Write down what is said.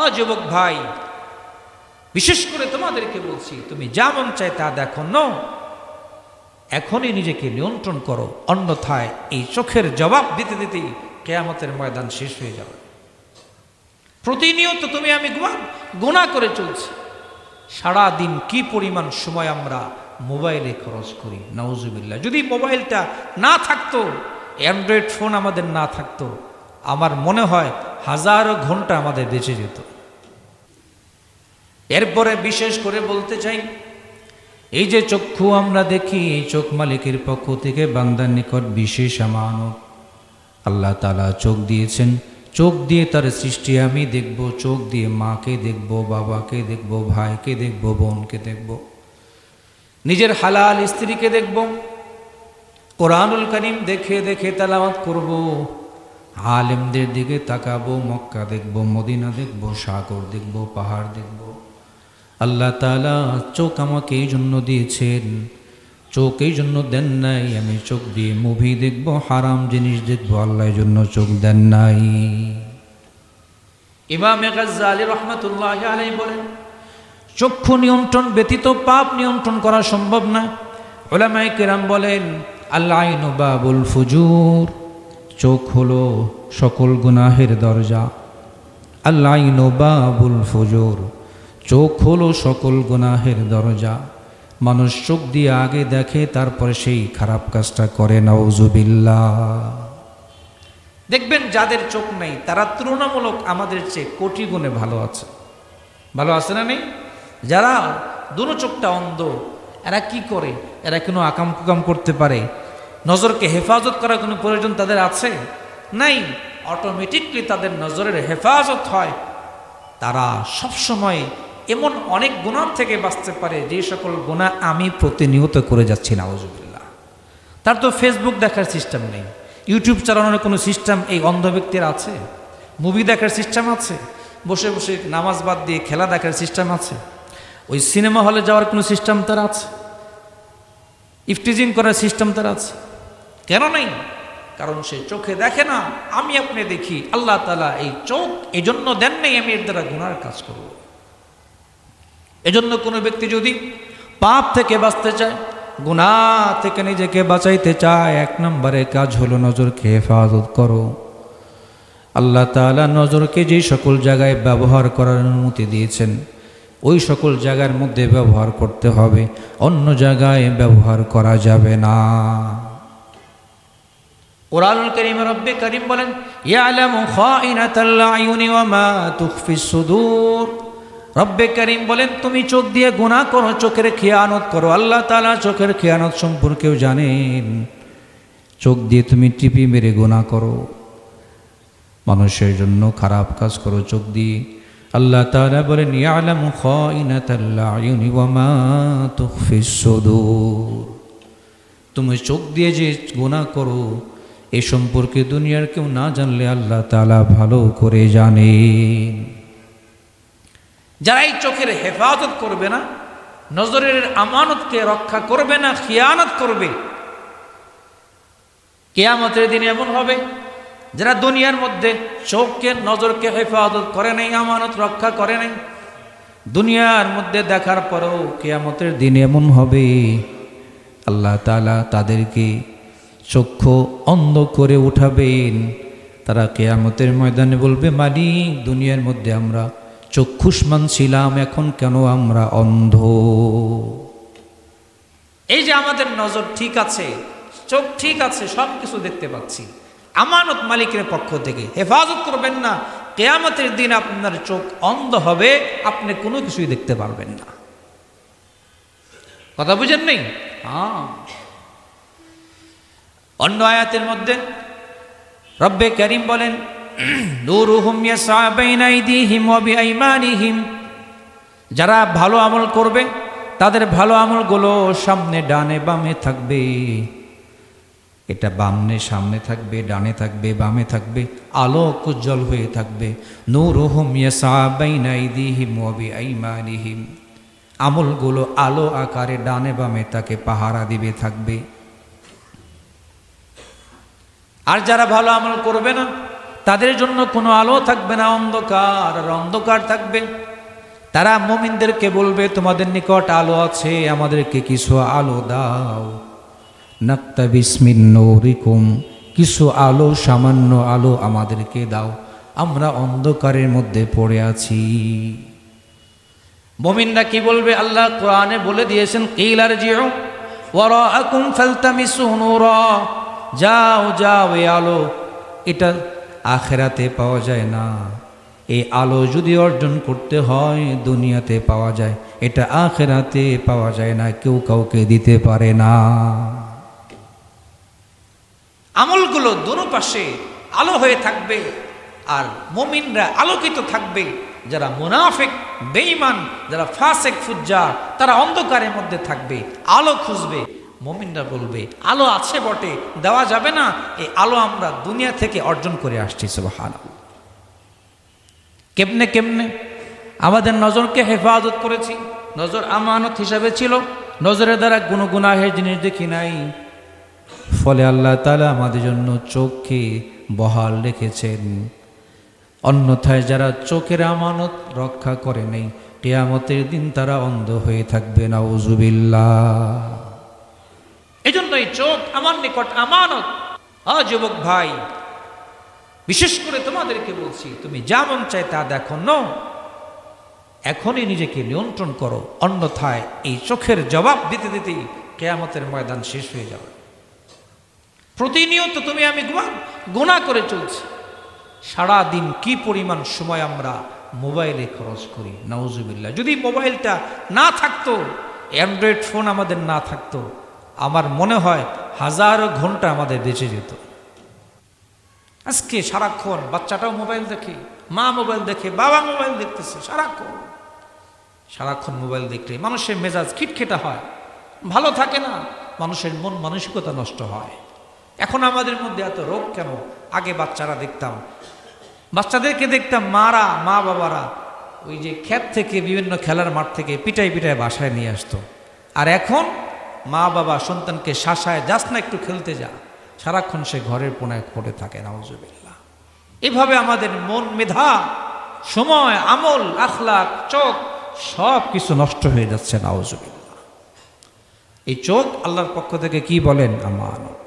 আ যুবক ভাই, বিশেষ করে তোমাদেরকে বলছি, তুমি যা মন চায় তা দেখো, ন। এখনই নিজেকে নিয়ন্ত্রণ করো, অন্যথায় এই চোখের জবাব দিতে দিতেই কেয়ামতের ময়দান শেষ হয়ে যাবে। প্রতিনিয়ত তুমি আমি গুণা করে চলছি। সারা দিন কি পরিমাণ সময় আমরা মোবাইলে খরচ করি, নাউজুবিল্লাহ। যদি মোবাইলটা না থাকতো, অ্যান্ড্রয়েড ফোন আমাদের না থাকতো, আমার মনে হয় হাজারো ঘণ্টা আমাদের বেঁচে যেত। এরপরে বিশেষ করে বলতে চাই, এই যে চক্ষু আমরা দেখি, এই চোখ মালিকের পক্ষ থেকে বান্দার নিকট বিশেষ আমানত। আল্লাহ তালা চোখ দিয়েছেন, চোখ দিয়ে তার সৃষ্টি আমি দেখব, চোখ দিয়ে মাকে দেখব, বাবাকে দেখব, ভাইকে দেখব, বোনকে দেখব। নিজের হালাল স্ত্রীকে দেখব। কোরআনুল করিম দেখে দেখে তালামাত করব। আলেমদের দিকে তাকাবো, মক্কা দেখব, মদিনা দেখব, সাগর দেখব, পাহাড় দেখব। আল্লাহ তালা চোখ আমাকে এই জন্য দিয়েছেন। চোখ এই জন্য দেন নাই, আমি চোখ দিয়ে মুভি দেখব, হারাম জিনিস দেখব, আল্লাহ জন্য চোখ দেন নাই। ইমাম গাজ্জালি রহমতুল্লাহ আলাই বলেন, চক্ষু নিয়ন্ত্রণ ব্যতীত পাপ নিয়ন্ত্রণ করা সম্ভব না। ওলামাই কেরাম বলেন আল্লাহ বাবুল ফুজুর। চোখ হলো সকল গুনাহের দরজা। আল্লাহ বাবুল ফুজুর, চোখ হলো সকল গুনাহের দরজা। মানুষ চোখ দিয়ে আগে দেখে, তারপরে সেই খারাপ কাজটা করে নওজুবিল্লা দেখবেন যাদের চোখ নেই, তারা তুলনামূলক আমাদের চেয়ে কোটি গুণে ভালো আছে। ভালো আছে না নেই? যারা দুনো চোখটা অন্ধ, এরা কি করে? এরা কোনো আকাম কুকাম করতে পারে? নজরকে হেফাজত করার কোনো প্রয়োজন তাদের আছে? নাই। অটোমেটিকলি তাদের নজরের হেফাজত হয়। তারা সবসময় এমন অনেক গুণার থেকে বাঁচতে পারে, যে সকল গুণা আমি প্রতিনিয়ত করে যাচ্ছি নাওজুবিল্লাহ তার তো ফেসবুক দেখার সিস্টেম নেই। ইউটিউব চালানোর কোনো সিস্টেম এই অন্ধ ব্যক্তির আছে? মুভি দেখার সিস্টেম আছে? বসে বসে নামাজ বাদ দিয়ে খেলা দেখার সিস্টেম আছে? ওই সিনেমা হলে যাওয়ার কোনো সিস্টেম তার আছে? ইফটিজিং করার সিস্টেম তার আছে? কেন নেই? কারণ সে চোখে দেখে না, আমি আপনি দেখি, আল্লাহ তালা এই চোখ এই জন্য দেন নেই, আমি এর দ্বারা গুনার কাজ করব। এজন্য কোনো ব্যক্তি যদি পাপ থেকে বাঁচতে চায় গুণা থেকে নিজেকে বাঁচাইতে চায়, এক নম্বরে কাজ হলো নজরকে হেফাজত করো। আল্লাহ তালা নজরকে যে সকল জায়গায় ব্যবহার করার অনুমতি দিয়েছেন, ওই সকল জায়গার মধ্যে ব্যবহার করতে হবে, অন্য জায়গায় ব্যবহার করা যাবে না। কোরআনুল করিম রব্বে করিম বলেন তুখফিস রব্বে করিম বলেন, তুমি চোখ দিয়ে গুনাহ করো, চোখের খেয়ানত করো। আল্লাহ তাআলা চোখের খেয়ানত সম্পর্কেও জানেন? চোখ দিয়ে তুমি টিপি মেরে গুনাহ করো। মানুষের জন্য খারাপ কাজ করো চোখ দিয়ে। আল্লাহ তাআলা বলেন তুমি চোখ দিয়ে যে গুনাহ করো এ সম্পর্কে দুনিয়ার কেউ না জানলে আল্লাহ তালা ভালো করে জানে। যারা এই চোখের হেফাজত করবে না, নজরের আমানতকে রক্ষা করবে না, খিয়ানত করবে, কেয়ামতের দিন এমন হবে, যারা দুনিয়ার মধ্যে চোখকে, নজরকে হেফাজত করে নাই, আমানত রক্ষা করে নাই, দুনিয়ার মধ্যে দেখার পরেও কেয়ামতের দিন এমন হবে। আল্লাহ তালা তাদেরকে চক্ষু অন্ধ করে উঠাবেন। তারা কেয়ামতের ময়দানে বলবে, মালিক, দুনিয়ার মধ্যে আমরা চক্ষুষ্মান ছিলাম, এখন কেন আমরা অন্ধ? এই যে আমাদের নজর ঠিক আছে, চোখ ঠিক আছে সব কিছু দেখতে পাচ্ছি। আমানত মালিকের পক্ষ থেকে হেফাজত করবেন না, কেয়ামতের দিন আপনার চোখ অন্ধ হবে, আপনি কোনো কিছুই দেখতে পারবেন না। কথা বুঝেন নেই? হ্যাঁ। অন্য আয়াতের মধ্যে রব্বে করিম বলেন যারা ভালো আমল করবে, তাদের ভালো আমলগুলো সামনে ডানে বামে থাকবে। এটা বামনে সামনে থাকবে, ডানে থাকবে, বামে থাকবে, আলোক উজ্জ্বল হয়ে থাকবে। আমলগুলো আলো আকারে ডানে বামে তাকে পাহারা দিবে, থাকবে। আর যারা ভালো আমল করবে না, তাদের জন্য কোনো আলো থাকবে না, অন্ধকার, আর অন্ধকার থাকবে। তারা মমিনদেরকে বলবে, তোমাদের নিকট আলো আছে, আমাদেরকে কিছু আলো দাও। নাক্তা বিসমিন নৌরিকুম, কিছু আলো, সামান্য আলো আমাদেরকে দাও। আমরা অন্ধকারের মধ্যে পড়ে আছি। মমিনরা কি বলবে? আল্লাহ কোরআনে বলে দিয়েছেন কিলার জিও ওয়ারাআকুম ফালতামিসু নূরা। যাও যাও এই আলো। এটা আখেরাতে পাওয়া যায় না। এই আলো যদি অর্জন করতে হয়, দুনিয়াতে পাওয়া যায়। এটা আখেরাতে পাওয়া যায় না, কেউ কাউকে দিতে পারে না। আমলগুলো দোনো পাশে আলো হয়ে থাকবে, আর মমিনরা আলোকিত থাকবে। যারা মুনাফেক, বেঈমান, যারা ফাসেক ফুজ্জা তারা অন্ধকারের মধ্যে থাকবে, আলো খুঁজবে। মমিনরা বলবে, আলো আছে বটে, দেওয়া যাবে না। এই আলো আমরা দুনিয়া থেকে অর্জন করে আসছি সুবহান কেমনে কেমনে? আমাদের নজরকে হেফাজত করেছি, নজর আমানত হিসাবে ছিল, নজরের দ্বারা কোনো গুনাহের জিনিস দেখি নাই। ফলে আল্লাহ তালা আমাদের জন্য চোখকে বহাল রেখেছেন। অন্যথায় যারা চোখের আমানত রক্ষা করে নেই টিয়ামতের দিন তারা অন্ধ হয়ে থাকবে না জন্যই চোখ আমার নিকট আমানত। আ যুবক ভাই, বিশেষ করে তোমাদেরকে বলছি, তুমি যা মন চাই তা দেখো, ন। এখনই নিজেকে নিয়ন্ত্রণ করো, অন্যথায় এই চোখের জবাব দিতে দিতেই কেয়ামতের ময়দান শেষ হয়ে যাবে। প্রতিনিয়ত তুমি আমি গুণা করে চলছি। সারা দিন কি পরিমাণ সময় আমরা মোবাইলে খরচ করি, নাউজুবিল্লাহ। যদি মোবাইলটা না থাকতো, অ্যান্ড্রয়েড ফোন আমাদের না থাকতো আমার মনে হয় হাজারো ঘণ্টা আমাদের বেঁচে যেত। আজকে সারাক্ষণ বাচ্চাটাও মোবাইল দেখে, মা মোবাইল দেখে, বাবা মোবাইল দেখতেছে সারাক্ষণ। সারাক্ষণ মোবাইল দেখলে মানুষের মেজাজ খিটখিটা হয়, ভালো থাকে না, মানুষের মন মানসিকতা নষ্ট হয়। এখন আমাদের মধ্যে এত রোগ কেন? আগে বাচ্চারা দেখতাম, বাচ্চাদেরকে দেখতাম মারা, মা বাবারা ওই যে ক্ষেত থেকে বিভিন্ন খেলার মাঠ থেকে পিটাই পিটাই বাসায় নিয়ে আসতো। আর এখন মা বাবা সন্তানকে শাসায় যাস না, একটু খেলতে যা। সারাক্ষণ সে ঘরের কোনায় পড়ে থাকে নজবিল্লা এভাবে আমাদের মন, মেধা, সময়, আমল আখলাক চোখ, সব কিছু নষ্ট হয়ে যাচ্ছে নজবিল্লা এই চোখ আল্লাহর পক্ষ থেকে কি বলেন? আমানত।